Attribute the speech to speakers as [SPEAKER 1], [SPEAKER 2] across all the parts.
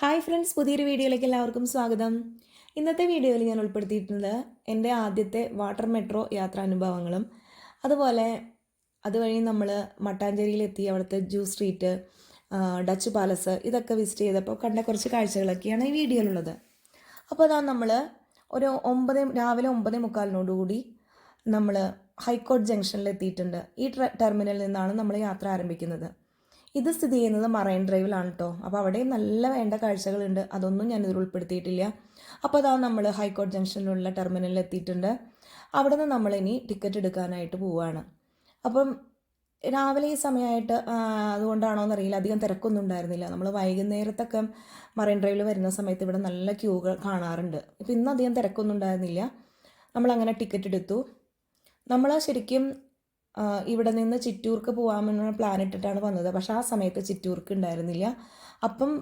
[SPEAKER 1] Hi friends പുതിയൊരു വീഡിയോയിലേക്ക് എല്ലാവർക്കും സ്വാഗതം. ഇന്നത്തെ വീഡിയോയിൽ ഞാൻ ഉൾപ്പെടുത്തിയിട്ടുള്ളത് എന്റെ ആദ്യത്തെ വാട്ടർ മെട്രോ യാത്രാനുഭവങ്ങളും അതുപോലെ അതുവഴി നമ്മൾ മട്ടാഞ്ചേരിയിലെത്തി അവിടുത്തെ ജ്യൂസ് സ്ട്രീറ്റ് ഡച്ച് പാലസ് ഇതൊക്കെ വിസിറ്റ് ചെയ്തപ്പോൾ കണ്ട കുറച്ച് കാഴ്ചകളൊക്കെയാണ് ഈ വീഡിയോയിലുള്ളത്. അപ്പോൾ അതാ നമ്മൾ ഒരു ഒമ്പത് രാവിലെ ഒമ്പത് മുക്കാലിനോടുകൂടി നമ്മൾ ഹൈക്കോർട്ട് ജംഗ്ഷനിൽ എത്തിയിട്ടുണ്ട് ഈ ടെർമിനലിൽ നിന്നാണ് നമ്മൾ യാത്ര ആരംഭിക്കുന്നത്. ഇത് സ്ഥിതി ചെയ്യുന്നത് മറൈൻ ഡ്രൈവിലാണ് കേട്ടോ അപ്പോൾ അവിടെയും നല്ല വേണ്ട കാഴ്ചകളുണ്ട്. അതൊന്നും ഞാൻ ഇതിൽ ഉൾപ്പെടുത്തിയിട്ടില്ല. അപ്പോൾ അതാ നമ്മൾ ഹൈക്കോർട്ട് ജംഗ്ഷനിലുള്ള ടെർമിനലിൽ എത്തിയിട്ടുണ്ട്. അവിടെ നിന്ന് നമ്മളിനി ടിക്കറ്റ് എടുക്കാനായിട്ട് പോവുകയാണ് അപ്പം രാവിലെ ഈ സമയമായിട്ട് അതുകൊണ്ടാണോ എന്നറിയില്ല. അധികം തിരക്കൊന്നും ഉണ്ടായിരുന്നില്ല. നമ്മൾ വൈകുന്നേരത്തൊക്കെ മറൈൻ ഡ്രൈവിൽ വരുന്ന സമയത്ത് ഇവിടെ നല്ല ക്യൂകൾ കാണാറുണ്ട്. ഇപ്പം ഇന്ന് അധികം തിരക്കൊന്നും ഉണ്ടായിരുന്നില്ല. നമ്മളങ്ങനെ ടിക്കറ്റ് എടുത്തു. നമ്മൾ ശരിക്കും ഇവിടെ നിന്ന് ചിറ്റൂർക്ക് പോകാമെന്നുള്ള പ്ലാൻ ഇട്ടിട്ടാണ് വന്നത്. പക്ഷെ ആ സമയത്ത് ചിറ്റൂർക്ക് ഉണ്ടായിരുന്നില്ല. അപ്പം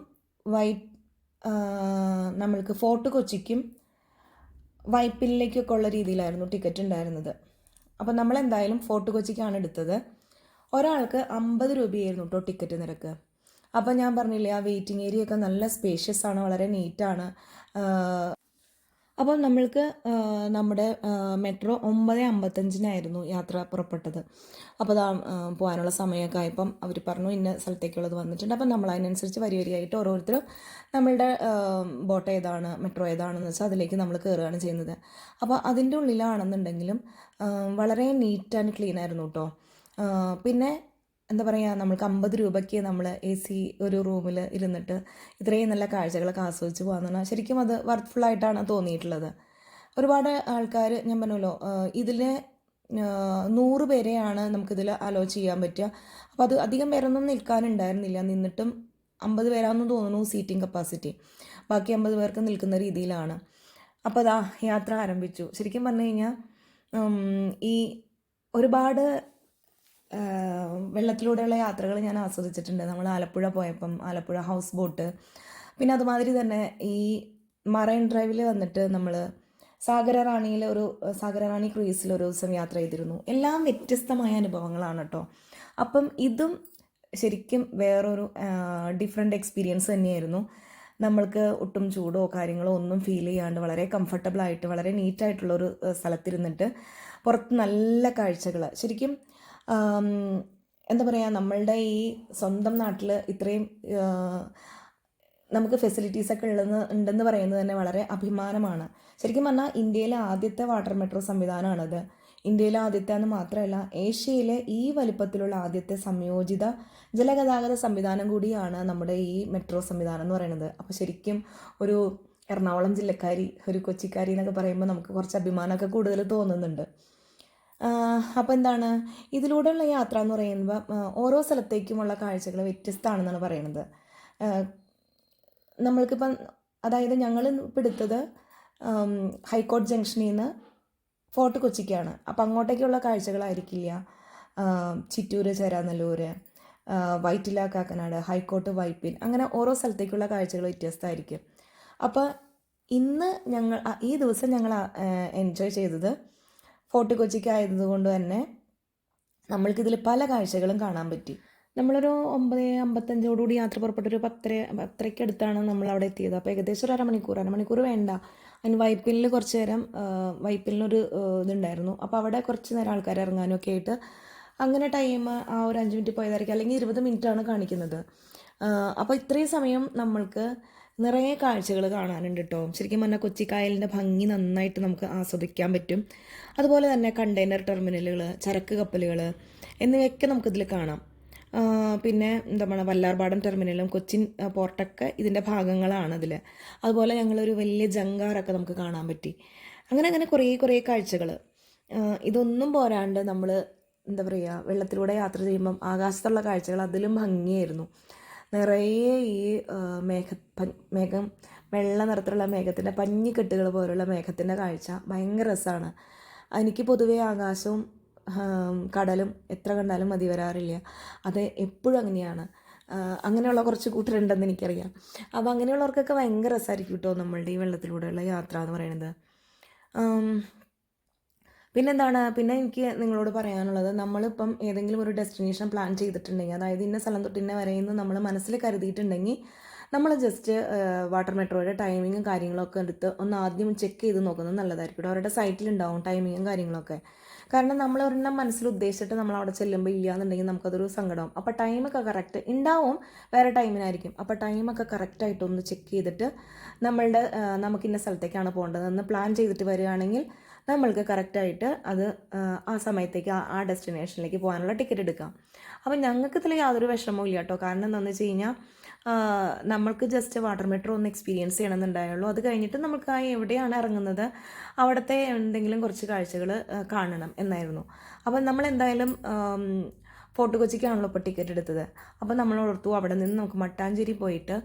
[SPEAKER 1] വൈറ്റ് നമ്മൾക്ക് ഫോർട്ട് കൊച്ചിക്കും വൈപ്പിലേക്കൊക്കെ ഉള്ള രീതിയിലായിരുന്നു ടിക്കറ്റ് ഉണ്ടായിരുന്നത്. അപ്പം നമ്മൾ എന്തായാലും ഫോർട്ട് കൊച്ചിക്കാണ് എടുത്തത്. ഒരാൾക്ക് അമ്പത് രൂപയായിരുന്നു കേട്ടോ ടിക്കറ്റ് നിരക്ക്. അപ്പം ഞാൻ പറഞ്ഞില്ലേ ആ വെയിറ്റിംഗ് ഏരിയ ഒക്കെ നല്ല സ്പേഷ്യസ് ആണ് വളരെ നീറ്റാണ് അപ്പം നമ്മൾക്ക് നമ്മുടെ മെട്രോ ഒമ്പത് അമ്പത്തഞ്ചിനായിരുന്നു യാത്ര പുറപ്പെട്ടത്. അപ്പോൾ പോകാനുള്ള സമയമൊക്കെ ആയപ്പം അവർ പറഞ്ഞു ഇന്ന സ്ഥലത്തേക്കുള്ളത് വന്നിട്ടുണ്ട്. അപ്പം നമ്മൾ അതിനനുസരിച്ച് വരി വരിയായിട്ട് ഓരോരുത്തരും നമ്മളുടെ ബോട്ട് ഏതാണ് മെട്രോ ഏതാണെന്ന് വെച്ചാൽ അതിലേക്ക് നമ്മൾ കയറുകയാണ് ചെയ്യുന്നത്. അപ്പോൾ അതിന്റെ ഉള്ളിലാണെന്നുണ്ടെങ്കിലും വളരെ നീറ്റ് ആൻഡ് ക്ലീൻ ആയിരുന്നു കേട്ടോ പിന്നെ എന്താ പറയുക നമ്മൾക്ക് അമ്പത് രൂപയ്ക്ക് നമ്മൾ എ സി ഒരു റൂമിൽ ഇരുന്നിട്ട് ഇത്രയും നല്ല കാഴ്ചകളൊക്കെ ആസ്വദിച്ച് പോകാന്ന് പറഞ്ഞാൽ ശരിക്കും അത് വർത്ത്ഫുൾ ആയിട്ടാണ് തോന്നിയിട്ടുള്ളത്. ഒരുപാട് ആൾക്കാർ ഞാൻ പറഞ്ഞല്ലോ ഇതിൽ നൂറ് പേരെയാണ് നമുക്കിതിൽ അലോ ചെയ്യാൻ പറ്റുക. അപ്പോൾ അത് അധികം പേരൊന്നും നിൽക്കാനുണ്ടായിരുന്നില്ല. നിന്നിട്ടും അമ്പത് പേരാണെന്ന് തോന്നുന്നു സീറ്റിംഗ് കപ്പാസിറ്റി ബാക്കി അമ്പത് പേർക്ക് നിൽക്കുന്ന രീതിയിലാണ്. അപ്പോൾ അതാ യാത്ര ആരംഭിച്ചു. ശരിക്കും പറഞ്ഞു കഴിഞ്ഞാൽ ഈ ഒരുപാട് വെള്ളത്തിലൂടെയുള്ള യാത്രകൾ ഞാൻ ആസ്വദിച്ചിട്ടുണ്ട്. നമ്മൾ ആലപ്പുഴ പോയപ്പം ആലപ്പുഴ ഹൗസ് ബോട്ട് പിന്നെ അതുമാതിരി തന്നെ ഈ മറൈൻ ഡ്രൈവിൽ വന്നിട്ട് നമ്മൾ സാഗരറാണിയിൽ ഒരു സാഗരറാണി ക്രൂയിസിൽ ഒരു ദിവസം യാത്ര ചെയ്തിരുന്നു. എല്ലാം വ്യത്യസ്തമായ അനുഭവങ്ങളാണ് കേട്ടോ. അപ്പം ഇതും ശരിക്കും വേറൊരു ഡിഫറെന്റ് എക്സ്പീരിയൻസ് തന്നെയായിരുന്നു. നമ്മൾക്ക് ഒട്ടും ചൂടോ കാര്യങ്ങളോ ഒന്നും ഫീൽ ചെയ്യാണ്ട് വളരെ കംഫർട്ടബിൾ ആയിട്ട് വളരെ നീറ്റായിട്ടുള്ളൊരു സ്ഥലത്തിരുന്നിട്ട് പുറത്ത് നല്ല കാഴ്ചകൾ ശരിക്കും എന്താ പറയുക നമ്മളുടെ ഈ സ്വന്തം നാട്ടിൽ ഇത്രയും നമുക്ക് ഫെസിലിറ്റീസൊക്കെ ഉള്ളതെന്ന് ഉണ്ടെന്ന് പറയുന്നത് തന്നെ വളരെ അഭിമാനമാണ്. ശരിക്കും പറഞ്ഞാൽ ഇന്ത്യയിലെ ആദ്യത്തെ വാട്ടർ മെട്രോ സംവിധാനമാണത്. ഇന്ത്യയിലെ ആദ്യത്തെ എന്ന് മാത്രമല്ല ഏഷ്യയിലെ ഈ വലിപ്പത്തിലുള്ള ആദ്യത്തെ സംയോജിത ജലഗതാഗത സംവിധാനം കൂടിയാണ് നമ്മുടെ ഈ മെട്രോ സംവിധാനം എന്ന് പറയുന്നത്. അപ്പോൾ ശരിക്കും ഒരു എറണാകുളം ജില്ലക്കാരി ഒരു കൊച്ചിക്കാരി എന്നൊക്കെ പറയുമ്പോൾ നമുക്ക് കുറച്ച് അഭിമാനമൊക്കെ കൂടുതൽ തോന്നുന്നുണ്ട്. അപ്പോൾ എന്താണ്? ഇതിലൂടെയുള്ള യാത്ര എന്ന് പറയുമ്പോൾ ഓരോ സ്ഥലത്തേക്കുമുള്ള കാഴ്ചകൾ വ്യത്യസ്തമാണെന്നാണ് പറയുന്നത്. നമ്മൾക്കിപ്പം അതായത് ഞങ്ങൾ ആം, ഹൈക്കോർട്ട് ജംഗ്ഷനിൽ നിന്ന് ഫോർട്ട് കൊച്ചിക്കാണ്. അപ്പം അങ്ങോട്ടേക്കുള്ള കാഴ്ചകളായിരിക്കില്ല ചിറ്റൂര് ചേരാനല്ലൂര് വൈറ്റില കാക്കനാട് ഹൈക്കോർട്ട് വൈപ്പിൻ അങ്ങനെ ഓരോ സ്ഥലത്തേക്കുള്ള കാഴ്ചകൾ വ്യത്യസ്തമായിരിക്കും. അപ്പോൾ ഇന്ന് ഞങ്ങൾ ഈ ദിവസം ഞങ്ങൾ എൻജോയ് ചെയ്തത് ഫോർട്ട് ആയതുകൊണ്ട് തന്നെ നമ്മൾക്കിതിൽ പല കാഴ്ചകളും കാണാൻ പറ്റി. നമ്മളൊരു ഒമ്പത് അമ്പത്തഞ്ചോടുകൂടി യാത്ര പുറപ്പെട്ടൊരു പത്തര പത്തരയ്ക്ക് അടുത്താണ് നമ്മൾ അവിടെ എത്തിയത്. അപ്പോൾ ഏകദേശം ഒരു അരമണിക്കൂർ അരമണിക്കൂർ വേണ്ട. അതിന് വൈപ്പിനിൽ കുറച്ച് നേരം വൈപ്പിനൊരു ഇതുണ്ടായിരുന്നു. അപ്പോൾ അവിടെ കുറച്ച് നേരം ആൾക്കാർ ഇറങ്ങാനും ഒക്കെ ആയിട്ട് അങ്ങനെ ടൈം ആ ഒരു അഞ്ച് മിനിറ്റ് പോയതായിരിക്കും. അല്ലെങ്കിൽ ഇരുപത് മിനിറ്റാണ് കാണിക്കുന്നത്. അപ്പോൾ ഇത്രയും സമയം നമ്മൾക്ക് നിറയെ കാഴ്ചകൾ കാണാനുണ്ട് കേട്ടോ ശരിക്കും പറഞ്ഞാൽ കൊച്ചിക്കായലിന്റെ ഭംഗി നന്നായിട്ട് നമുക്ക് ആസ്വദിക്കാൻ പറ്റും. അതുപോലെ തന്നെ കണ്ടെയ്നർ ടെർമിനലുകൾ ചരക്ക് കപ്പലുകൾ എന്നിവയൊക്കെ നമുക്കിതിൽ കാണാം. പിന്നെ എന്താ പറയുക വല്ലാർപാടം ടെർമിനലും കൊച്ചിൻ പോർട്ടൊക്കെ ഇതിന്റെ ഭാഗങ്ങളാണ് അതിൽ അതുപോലെ ഞങ്ങളൊരു വലിയ ജങ്കാറൊക്കെ നമുക്ക് കാണാൻ പറ്റി. അങ്ങനെ അങ്ങനെ കുറേ കുറേ കാഴ്ചകൾ ഇതൊന്നും പോരാണ്ട് നമ്മൾ എന്താ പറയുക വെള്ളത്തിലൂടെ യാത്ര ചെയ്യുമ്പം ആകാശത്തുള്ള കാഴ്ചകൾ അതിലും ഭംഗിയായിരുന്നു. നിറയെ ഈ മേഘ മേഘം വെള്ള നിറത്തിലുള്ള മേഘത്തിന്റെ പഞ്ഞിക്കെട്ടുകൾ പോലുള്ള മേഘത്തിന്റെ കാഴ്ച ഭയങ്കര രസമാണ് എനിക്ക് പൊതുവേ ആകാശവും കടലും എത്ര കണ്ടാലും മതി വരാറില്ല. അത് എപ്പോഴും അങ്ങനെയാണ്. അങ്ങനെയുള്ള കുറച്ച് കൂട്ടരുണ്ടെന്ന് എനിക്കറിയാം. അപ്പോൾ അങ്ങനെയുള്ളവർക്കൊക്കെ ഭയങ്കര രസമായിരിക്കും കേട്ടോ നമ്മളുടെ ഈ വെള്ളത്തിലൂടെയുള്ള യാത്ര എന്ന് പറയുന്നത്. പിന്നെന്താണ്? പിന്നെ എനിക്ക് നിങ്ങളോട് പറയാനുള്ളത് നമ്മളിപ്പം ഏതെങ്കിലും ഒരു ഡെസ്റ്റിനേഷൻ പ്ലാൻ ചെയ്തിട്ടുണ്ടെങ്കിൽ അതായത് ഇന്ന സ്ഥലം തൊട്ട് ഇന്ന വരെയെന്ന് നമ്മൾ മനസ്സിൽ കരുതിയിട്ടുണ്ടെങ്കിൽ നമ്മൾ ജസ്റ്റ് വാട്ടർ മെട്രോയുടെ ടൈമിങ്ങും കാര്യങ്ങളൊക്കെ എടുത്ത് ഒന്ന് ആദ്യം ചെക്ക് ചെയ്ത് നോക്കുന്നത് നല്ലതായിരിക്കും അവരുടെ സൈറ്റിൽ സൈറ്റിലുണ്ടാവും ടൈമിങ്ങും കാര്യങ്ങളൊക്കെ. കാരണം നമ്മൾ ഒരെണ്ണം മനസ്സിൽ ഉദ്ദേശിച്ചിട്ട് നമ്മൾ അവിടെ ചെല്ലുമ്പോൾ ഇല്ല എന്നുണ്ടെങ്കിൽ നമുക്കതൊരു സങ്കടമാവും. അപ്പോൾ ടൈമൊക്കെ കറക്റ്റ് ഉണ്ടാവും വേറെ ടൈമിനായിരിക്കും അപ്പോൾ ടൈമൊക്കെ കറക്റ്റായിട്ടൊന്ന് ചെക്ക് ചെയ്തിട്ട് നമ്മളുടെ നമുക്കിന്ന സ്ഥലത്തേക്കാണ് പോകേണ്ടതെന്ന് പ്ലാൻ ചെയ്തിട്ട് വരികയാണെങ്കിൽ നമ്മൾക്ക് കറക്റ്റായിട്ട് അത് ആ, സമയത്തേക്ക് ആ- ഡെസ്റ്റിനേഷനിലേക്ക് പോകാനുള്ള ടിക്കറ്റ് എടുക്കാം. അപ്പം ഞങ്ങൾക്ക് ഇതിൽ യാതൊരു വിഷമവും ഇല്ല കേട്ടോ. കാരണം എന്താണെന്ന് വെച്ച് കഴിഞ്ഞാൽ നമ്മൾക്ക് ജസ്റ്റ് വാട്ടർ മീറ്റർ ഒന്ന് എക്സ്പീരിയൻസ് ചെയ്യണമെന്നുണ്ടായുള്ളൂ. അത് കഴിഞ്ഞിട്ട് നമുക്ക് ആ എവിടെയാണ് ഇറങ്ങുന്നത് അവിടുത്തെ എന്തെങ്കിലും കുറച്ച് കാഴ്ചകൾ കാണണം എന്നായിരുന്നു. അപ്പം നമ്മൾ എന്തായാലും ഫോർട്ട് കൊച്ചിക്കാണല്ലോ ഇപ്പോൾ ടിക്കറ്റ് എടുത്തത്. അപ്പോൾ നമ്മൾ ഓർത്തു അവിടെ നിന്ന് നമുക്ക് മട്ടാഞ്ചേരി പോയിട്ട്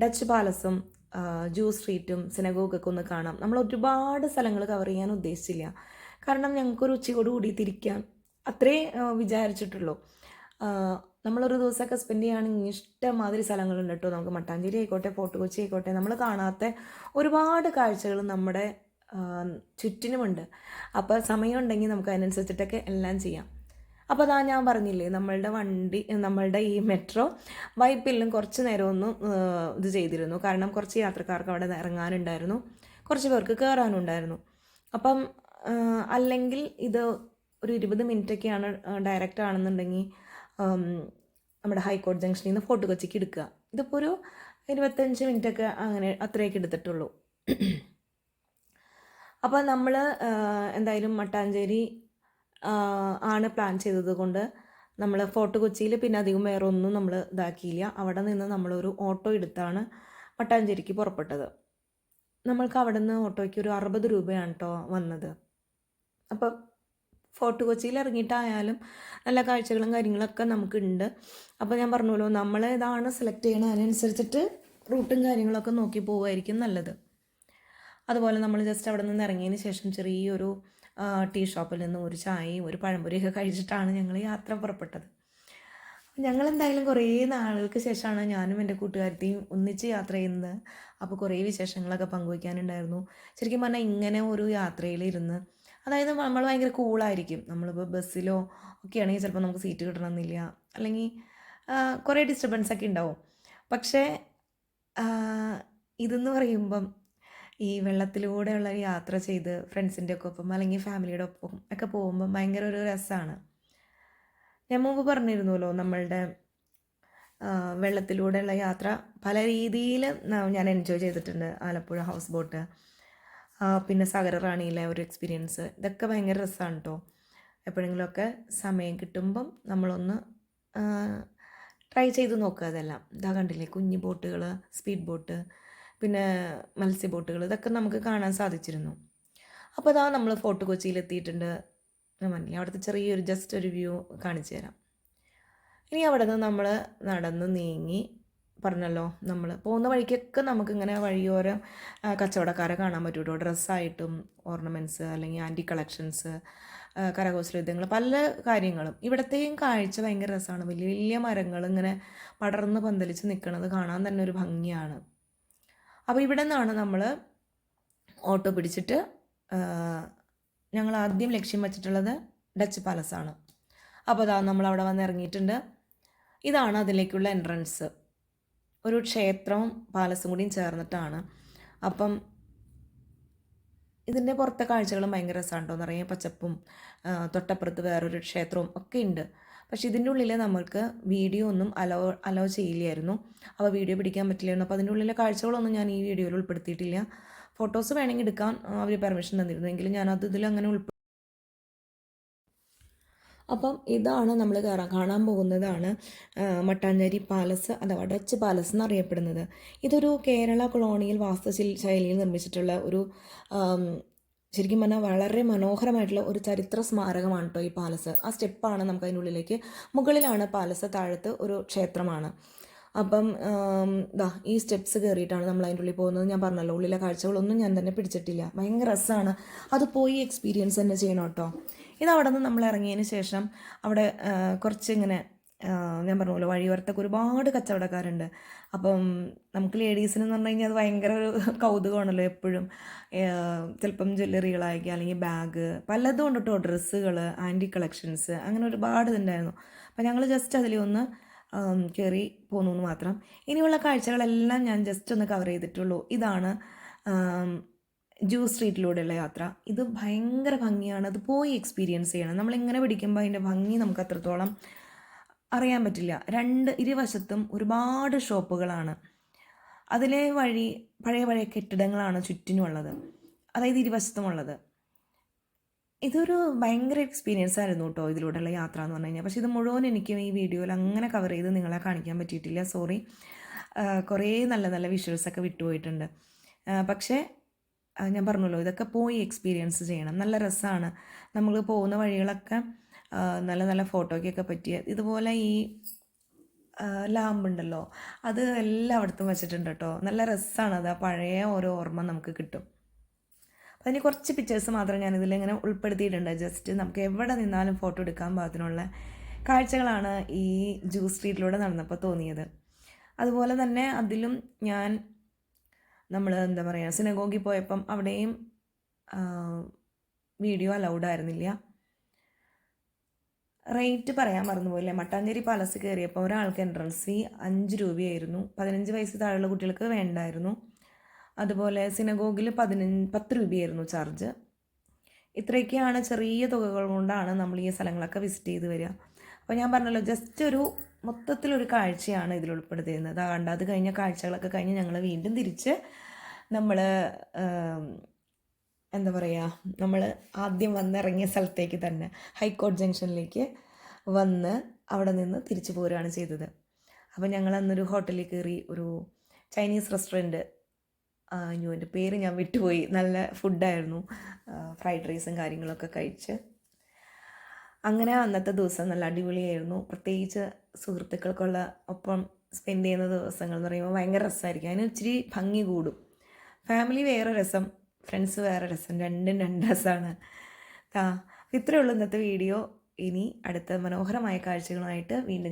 [SPEAKER 1] ഡച്ച് പാലസും ജൂ സ്ട്രീറ്റും സിനഗോഗൊക്കെ ഒന്ന് കാണാം. നമ്മൾ ഒരുപാട് സ്ഥലങ്ങൾ കവർ ചെയ്യാൻ ഉദ്ദേശിച്ചില്ല. കാരണം ഞങ്ങൾക്കൊരു ഉച്ചയോട് കൂടി തിരിക്കാം അത്രേ വിചാരിച്ചിട്ടുള്ളൂ. നമ്മളൊരു ദിവസമൊക്കെ സ്പെൻഡ് ചെയ്യുകയാണെങ്കിൽ ഇഷ്ടമാതിരി സ്ഥലങ്ങളുണ്ട് കേട്ടോ. നമുക്ക് മട്ടാഞ്ചേരി ആയിക്കോട്ടെ ഫോർട്ട് കൊച്ചി ആയിക്കോട്ടെ നമ്മൾ കാണാത്ത ഒരുപാട് കാഴ്ചകൾ നമ്മുടെ ചുറ്റിനുമുണ്ട്. അപ്പോൾ സമയമുണ്ടെങ്കിൽ നമുക്ക് അതിനനുസരിച്ചിട്ടൊക്കെ എല്ലാം ചെയ്യാം. അപ്പോൾ അതാ ഞാൻ പറഞ്ഞില്ലേ നമ്മളുടെ വണ്ടി നമ്മളുടെ ഈ മെട്രോ വൈപ്പിലും കുറച്ച് നേരം ഒന്ന് ഇത് ചെയ്തിരുന്നു. കാരണം കുറച്ച് യാത്രക്കാർക്ക് അവിടെ ഇറങ്ങാനുണ്ടായിരുന്നു. കുറച്ച് പേർക്ക് കയറാനുണ്ടായിരുന്നു അപ്പം അല്ലെങ്കിൽ ഇത് ഒരു ഇരുപത് മിനിറ്റൊക്കെയാണ് ഡയറക്റ്റ് ആണെന്നുണ്ടെങ്കിൽ നമ്മുടെ ഹൈക്കോടതി ജംഗ്ഷനിൽ നിന്ന് ഫോർട്ട് കൊച്ചിക്ക് എടുക്കുക. ഇതിപ്പോൾ ഒരു ഇരുപത്തഞ്ച് മിനിറ്റൊക്കെ അങ്ങനെ അത്രയൊക്കെ എടുത്തിട്ടുള്ളൂ. അപ്പോൾ നമ്മൾ എന്തായാലും മട്ടാഞ്ചേരി ആണ് പ്ലാൻ ചെയ്തത് കൊണ്ട് നമ്മൾ ഫോർട്ട് കൊച്ചിയിൽ പിന്നെ അധികം വേറെ ഒന്നും നമ്മൾ ഇതാക്കിയില്ല. അവിടെ നിന്ന് നമ്മളൊരു ഓട്ടോ എടുത്താണ് മട്ടാഞ്ചേരിക്ക് പുറപ്പെട്ടത്. നമ്മൾക്ക് അവിടെ നിന്ന് ഓട്ടോയ്ക്ക് ഒരു അറുപത് രൂപയാണ് കേട്ടോ വന്നത്. അപ്പം ഫോർട്ട് കൊച്ചിയിൽ ഇറങ്ങിയിട്ടായാലും നല്ല കാഴ്ചകളും കാര്യങ്ങളൊക്കെ നമുക്കുണ്ട്. അപ്പോൾ ഞാൻ പറഞ്ഞല്ലോ നമ്മൾ ഇതാണ് സെലക്ട് ചെയ്യണത് അതിനനുസരിച്ചിട്ട് റൂട്ടും കാര്യങ്ങളൊക്കെ നോക്കി പോവുമായിരിക്കും നല്ലത്. അതുപോലെ നമ്മൾ ജസ്റ്റ് അവിടെ നിന്ന് ഇറങ്ങിയതിന് ശേഷം ചെറിയൊരു ടീ ഷോപ്പിൽ നിന്നും ഒരു ചായയും ഒരു പഴംപൊരിയൊക്കെ കഴിച്ചിട്ടാണ് ഞങ്ങൾ യാത്ര പുറപ്പെട്ടത്. ഞങ്ങൾ എന്തായാലും കുറേ നാളുകൾക്ക് ശേഷമാണ് ഞാനും എന്റെ കൂട്ടുകാരത്തെയും ഒന്നിച്ച് യാത്ര ചെയ്യുന്നത്. അപ്പോൾ കുറേ വിശേഷങ്ങളൊക്കെ പങ്കുവയ്ക്കാനുണ്ടായിരുന്നു. ശരിക്കും പറഞ്ഞാൽ ഇങ്ങനെ ഒരു യാത്രയിലിരുന്ന് അതായത് നമ്മൾ ഭയങ്കര കൂളായിരിക്കും. നമ്മളിപ്പോൾ ബസ്സിലോ ഒക്കെ ആണെങ്കിൽ ചിലപ്പോൾ നമുക്ക് സീറ്റ് കിട്ടണമെന്നില്ല. അല്ലെങ്കിൽ കുറേ ഡിസ്റ്റർബൻസ് ഒക്കെ ഉണ്ടാവും. പക്ഷേ ഇതെന്ന് പറയുമ്പം ഈ വെള്ളത്തിലൂടെയുള്ള യാത്ര ചെയ്ത് ഫ്രണ്ട്സിന്റെ ഒക്കെ ഒപ്പം അല്ലെങ്കിൽ ഫാമിലിയുടെ ഒപ്പം ഒക്കെ പോകുമ്പോൾ ഭയങ്കര ഒരു രസമാണ് ഞാൻ മുമ്പ് പറഞ്ഞിരുന്നല്ലോ നമ്മളുടെ വെള്ളത്തിലൂടെയുള്ള യാത്ര പല രീതിയിൽ ഞാൻ എൻജോയ് ചെയ്തിട്ടുണ്ട്. ആലപ്പുഴ ഹൗസ് ബോട്ട് പിന്നെ സാഗര റാണിയിലെ ഒരു എക്സ്പീരിയൻസ് ഇതൊക്കെ ഭയങ്കര രസമാണ് കേട്ടോ എപ്പോഴെങ്കിലുമൊക്കെ സമയം കിട്ടുമ്പം നമ്മളൊന്ന് ട്രൈ ചെയ്ത് നോക്കുക അതെല്ലാം. ഇതാ കണ്ടില്ലേ കുഞ്ഞു ബോട്ടുകൾ സ്പീഡ് ബോട്ട് പിന്നെ മത്സ്യ ബോട്ടുകൾ ഇതൊക്കെ നമുക്ക് കാണാൻ സാധിച്ചിരുന്നു. അപ്പോൾ അതാ നമ്മൾ ഫോർട്ട് കൊച്ചിയിൽ എത്തിയിട്ടുണ്ട് പറഞ്ഞില്ലേ അവിടുത്തെ ചെറിയൊരു ജസ്റ്റ് ഒരു വ്യൂ കാണിച്ചു തരാം. ഇനി അവിടെ നിന്ന് നമ്മൾ നടന്ന് നീങ്ങി പറഞ്ഞല്ലോ നമ്മൾ പോകുന്ന വഴിക്കൊക്കെ നമുക്കിങ്ങനെ വഴിയോരം കച്ചവടക്കാരെ കാണാൻ പറ്റും കേട്ടോ. ഡ്രസ്സായിട്ടും ഓർണമെന്റ്സ് അല്ലെങ്കിൽ ആന്റി കളക്ഷൻസ് കരകൗശല യുദ്ധങ്ങൾ പല കാര്യങ്ങളും. ഇവിടത്തെയും കാഴ്ച ഭയങ്കര രസമാണ്. വലിയ വലിയ മരങ്ങൾ ഇങ്ങനെ പടർന്ന് പന്തലിച്ച് നിൽക്കുന്നത് കാണാൻ തന്നെ ഒരു ഭംഗിയാണ്. അപ്പോൾ ഇവിടെ നിന്നാണ് നമ്മൾ ഓട്ടോ പിടിച്ചിട്ട് ഞങ്ങൾ ആദ്യം ലക്ഷ്യം വെച്ചിട്ടുള്ളത് ഡച്ച് പാലസ് ആണ് അപ്പോൾ അതാ നമ്മൾ അവിടെ വന്ന് ഇറങ്ങിയിട്ടുണ്ട് ഇതാണ് അതിലേക്കുള്ള എൻട്രൻസ്. ഒരു ക്ഷേത്രവും പാലസും കൂടിയും ചേർന്നിട്ടാണ്. അപ്പം ഇതിന്റെ പുറത്തെ കാഴ്ചകളും ഭയങ്കര രസമാണ് കേട്ടോ. നിറയെ പച്ചപ്പും തൊട്ടപ്പുറത്ത് വേറൊരു ക്ഷേത്രവും ഒക്കെ ഉണ്ട്. പക്ഷേ ഇതിന്റെ ഉള്ളിൽ നമ്മൾക്ക് വീഡിയോ ഒന്നും അലോ അലോ ചെയ്യില്ലായിരുന്നു. അപ്പോൾ വീഡിയോ പിടിക്കാൻ പറ്റില്ലായിരുന്നു. അപ്പോൾ അതിന്റെ ഉള്ളിലെ കാഴ്ചകളൊന്നും ഞാൻ ഈ വീഡിയോയിൽ ഉൾപ്പെടുത്തിയിട്ടില്ല. ഫോട്ടോസ് വേണമെങ്കിൽ എടുക്കാൻ അവർ പെർമിഷൻ തന്നിരുന്നു. എങ്കിലും ഞാനത് ഇതിൽ അങ്ങനെ ഉൾപ്പെടുത്തി അപ്പം ഇതാണ് നമ്മൾ കാണാൻ പോകുന്നതാണ് മട്ടാഞ്ചേരി പാലസ് അഥവാ ഡച്ച് പാലസ് എന്നറിയപ്പെടുന്നത്. ഇതൊരു കേരള കൊളോണിയൽ വാസ്തു ശൈലിയിൽ നിർമ്മിച്ചിട്ടുള്ള ഒരു ശരിക്കും പറഞ്ഞാൽ വളരെ മനോഹരമായിട്ടുള്ള ഒരു ചരിത്ര സ്മാരകമാണ് കേട്ടോ ഈ പാലസ്. ആ സ്റ്റെപ്പാണ് നമുക്ക് അതിന്റെ ഉള്ളിലേക്ക് മുകളിലാണ് പാലസ് താഴത്ത് ഒരു ക്ഷേത്രമാണ്. അപ്പം ദാ ഈ സ്റ്റെപ്സ് കയറിയിട്ടാണ് നമ്മൾ അതിന്റെ ഉള്ളിൽ പോകുന്നത്. ഞാൻ പറഞ്ഞല്ലോ ഉള്ളിലെ കാഴ്ചകളൊന്നും ഞാൻ തന്നെ പിടിച്ചിട്ടില്ല. ഭയങ്കര രസമാണ് അത് പോയി എക്സ്പീരിയൻസ് തന്നെ ചെയ്യണം കേട്ടോ ഇത് അവിടെ നിന്ന് നമ്മൾ ഇറങ്ങിയതിന് ശേഷം അവിടെ കുറച്ച് ഇങ്ങനെ ഞാൻ പറഞ്ഞ പോലെ വഴിയോരത്തൊക്കെ ഒരുപാട് കച്ചവടക്കാരുണ്ട്. അപ്പം നമുക്ക് ലേഡീസിന് എന്ന് പറഞ്ഞു കഴിഞ്ഞാൽ അത് ഭയങ്കര ഒരു കൗതുകമാണല്ലോ എപ്പോഴും. ചിലപ്പം ജ്വല്ലറികളായിരിക്കും അല്ലെങ്കിൽ ബാഗ് പലതും ഉണ്ട് കേട്ടോ. ഡ്രസ്സുകൾ ആന്റി കളക്ഷൻസ് അങ്ങനെ ഒരുപാട് ഇതുണ്ടായിരുന്നു. അപ്പം ഞങ്ങൾ ജസ്റ്റ് അതിൽ ഒന്ന് കയറി പോന്നു എന്ന് മാത്രം. ഇനിയുള്ള കാഴ്ചകളെല്ലാം ഞാൻ ജസ്റ്റ് ഒന്ന് കവർ ചെയ്തിട്ടുള്ളൂ. ഇതാണ് ജൂ സ്ട്രീറ്റിലൂടെയുള്ള യാത്ര. ഇത് ഭയങ്കര ഭംഗിയാണ്. അത് പോയി എക്സ്പീരിയൻസ് ചെയ്യണം. നമ്മളിങ്ങനെ പിടിക്കുമ്പോൾ അതിന്റെ ഭംഗി നമുക്ക് അത്രത്തോളം അറിയാൻ പറ്റില്ല. രണ്ട് ഇരുവശത്തും ഒരുപാട് ഷോപ്പുകളാണ്. അതിലെ വഴി പഴയ പഴയ കെട്ടിടങ്ങളാണ് ചുറ്റിനുമുള്ളത് അതായത് ഇരുവശത്തുമുള്ളത്. ഇതൊരു ഭയങ്കര എക്സ്പീരിയൻസ് ആയിരുന്നു കേട്ടോ ഇതിലൂടെയുള്ള യാത്ര എന്ന് പറഞ്ഞു കഴിഞ്ഞാൽ. പക്ഷേ ഇത് മുഴുവൻ എനിക്ക് ഈ വീഡിയോയിൽ അങ്ങനെ കവർ ചെയ്ത് നിങ്ങളെ കാണിക്കാൻ പറ്റിയിട്ടില്ല. സോറി കുറേ നല്ല നല്ല വിഷ്വൽസൊക്കെ വിട്ടുപോയിട്ടുണ്ട്. ആ, പക്ഷേ ഞാൻ പറഞ്ഞല്ലോ ഇതൊക്കെ പോയി എക്സ്പീരിയൻസ് ചെയ്യണം. നല്ല രസമാണ് നമ്മൾ പോകുന്ന വഴികളൊക്കെ നല്ല നല്ല ഫോട്ടോയ്ക്കൊക്കെ പറ്റിയ ഇതുപോലെ ഈ ലാമ്പുണ്ടല്ലോ അത് എല്ലായിടത്തും വെച്ചിട്ടുണ്ട് കേട്ടോ. നല്ല രസമാണ് അത്. ആ പഴയ ഓരോ ഓർമ്മ നമുക്ക് കിട്ടും. അപ്പം അതിന് കുറച്ച് പിക്ചേഴ്സ് മാത്രം ഞാൻ ഇതിലിങ്ങനെ ഉൾപ്പെടുത്തിയിട്ടുണ്ട്. ജസ്റ്റ് നമുക്ക് എവിടെ നിന്നാലും ഫോട്ടോ എടുക്കാൻ പാകത്തിനുള്ള കാഴ്ചകളാണ് ഈ ജ്യൂസ് സ്ട്രീറ്റിലൂടെ നടന്നപ്പോൾ തോന്നിയത്. അതുപോലെ തന്നെ അതിലും ഞാൻ നമ്മൾ എന്താ പറയുക സിനഗോഗി പോയപ്പം അവിടെയും വീഡിയോ അലൗഡ് ആയിരുന്നില്ല. റേറ്റ് പറയാൻ മറന്നുപോയില്ലേ? മട്ടാഞ്ചേരി പാലസ് കയറിയപ്പോൾ ഒരാൾക്ക് എൻട്രൻസ് ഫീ അഞ്ച് രൂപയായിരുന്നു. പതിനഞ്ച് വയസ്സ് താഴെയുള്ള കുട്ടികൾക്ക് വേണ്ടായിരുന്നു. അതുപോലെ സിനഗോഗിൽ പതിനഞ്ച് പത്ത് രൂപയായിരുന്നു ചാർജ് ഇത്രയൊക്കെയാണ് ചെറിയ തുകകൾ കൊണ്ടാണ് നമ്മൾ ഈ സ്ഥലങ്ങളൊക്കെ വിസിറ്റ് ചെയ്ത് വരിക. അപ്പോൾ ഞാൻ പറഞ്ഞല്ലോ ജസ്റ്റ് ഒരു മൊത്തത്തിലൊരു കാഴ്ചയാണ് ഇതിൽ ഉൾപ്പെടുത്തിയിരുന്നത്. അതുകൊണ്ട് അത് കഴിഞ്ഞ കാഴ്ചകളൊക്കെ കഴിഞ്ഞ് ഞങ്ങൾ വീണ്ടും തിരിച്ച് നമ്മൾ എന്താ പറയുക നമ്മൾ ആദ്യം വന്നിറങ്ങിയ സ്ഥലത്തേക്ക് തന്നെ ഹൈക്കോർട്ട് ജംഗ്ഷനിലേക്ക് വന്ന് അവിടെ നിന്ന് തിരിച്ചു പോരുകയാണ് ചെയ്തത്. അപ്പോൾ ഞങ്ങൾ അന്നൊരു ഹോട്ടലിൽ കയറി ഒരു ചൈനീസ് റെസ്റ്റോറന്റ് അയ്യോ എന്റെ പേര് ഞാൻ വിട്ടുപോയി. നല്ല ഫുഡായിരുന്നു. ഫ്രൈഡ് റൈസും കാര്യങ്ങളൊക്കെ കഴിച്ച്. അങ്ങനെ അന്നത്തെ ദിവസം നല്ല അടിപൊളിയായിരുന്നു. പ്രത്യേകിച്ച് സുഹൃത്തുക്കൾക്കുള്ള ഒപ്പം സ്പെൻഡ് ചെയ്യുന്ന ദിവസങ്ങൾ എന്ന് പറയുമ്പോൾ ഭയങ്കര രസമായിരിക്കും. അതിന് ഇച്ചിരി ഭംഗി കൂടും. ഫാമിലി വേറെ രസം. ഫ്രണ്ട്സ് വേറെ രസം രണ്ടും രണ്ട് രസമാണ് ആ ഇത്രയേ ഉള്ളൂ ഇന്നത്തെ വീഡിയോ. ഇനി അടുത്ത മനോഹരമായ കാഴ്ചകളുമായിട്ട് വീണ്ടും